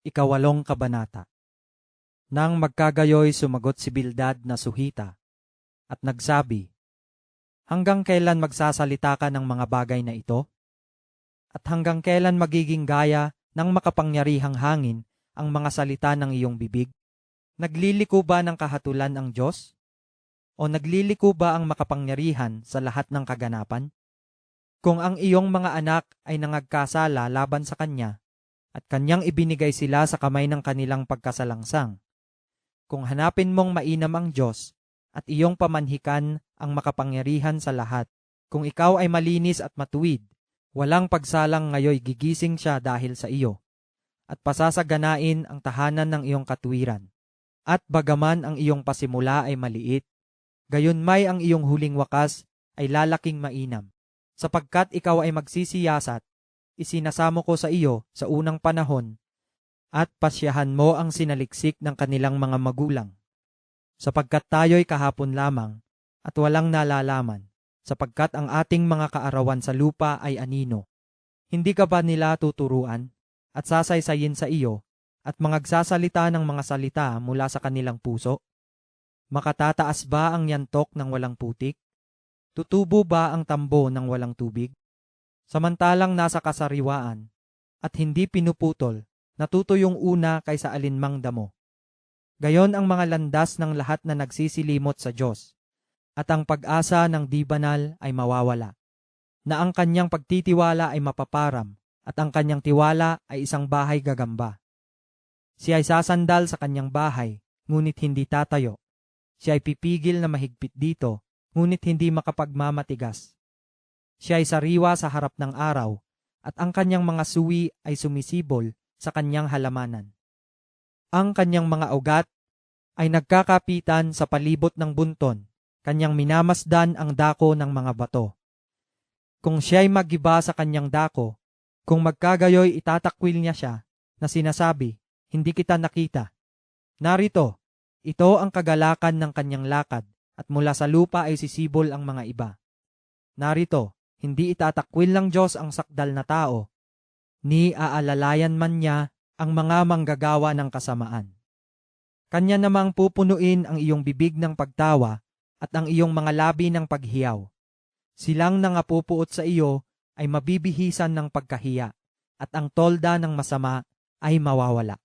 Ikawalong Kabanata Nang magkagayoy sumagot si Bildad na suhita at nagsabi, Hanggang kailan magsasalita ka ng mga bagay na ito? At hanggang kailan magiging gaya ng makapangyarihang hangin ang mga salita ng iyong bibig? Nagliliko ba ng kahatulan ang Diyos? O nagliliko ba ang makapangyarihan sa lahat ng kaganapan? Kung ang iyong mga anak ay nangagkasala laban sa Kanya, at Kanyang ibinigay sila sa kamay ng kanilang pagkasalangsang, kung hanapin mong mainam ang Diyos, at iyong pamanhikan ang makapangyarihan sa lahat, kung ikaw ay malinis at matuwid, walang pagsalang ngayoy gigising siya dahil sa iyo, at pasasaganain ang tahanan ng iyong katuwiran. At bagaman ang iyong pasimula ay maliit, gayon may ang iyong huling wakas ay lalaking mainam. Sapagkat ikaw ay magsisiyasat, isinasamo ko sa iyo sa unang panahon, at pasyahan mo ang sinaliksik ng kanilang mga magulang. Sapagkat tayo'y kahapon lamang, at walang nalalaman, sapagkat ang ating mga kaarawan sa lupa ay anino. Hindi ka ba nila tuturuan, at sasaysayin sa iyo, at mangagsasalita ng mga salita mula sa kanilang puso? Makatataas ba ang yantok ng walang putik? Tutubo ba ang tambo ng walang tubig? Samantalang nasa kasariwaan at hindi pinuputol, natuto yung una kaysa alinmang damo. Gayon ang mga landas ng lahat na nagsisilimot sa Diyos, at ang pag-asa ng di banal ay mawawala, na ang kanyang pagtitiwala ay mapaparam, at ang kanyang tiwala ay isang bahay gagamba. Siya ay sasandal sa kanyang bahay, ngunit hindi tatayo. Siya ay pipigil na mahigpit dito, ngunit hindi makapagmamatigas. Siya ay sariwa sa harap ng araw, at ang kanyang mga suwi ay sumisibol sa kanyang halamanan. Ang kanyang mga ugat ay nagkakapitan sa palibot ng bunton, kanyang minamasdan ang dako ng mga bato. Kung siya'y magiba sa kanyang dako, kung magkagayoy itatakwil niya siya, na sinasabi, hindi kita nakita. Narito, ito ang kagalakan ng kanyang lakad, at mula sa lupa ay sisibol ang mga iba. Narito, hindi itatakwil ng Diyos ang sakdal na tao, ni aalalayan man niya ang mga manggagawa ng kasamaan. Kanya namang pupunuin ang iyong bibig ng pagtawa at ang iyong mga labi ng paghiyaw. Silang nangapupuot sa iyo ay mabibihisan ng pagkahiya at ang tolda ng masama ay mawawala.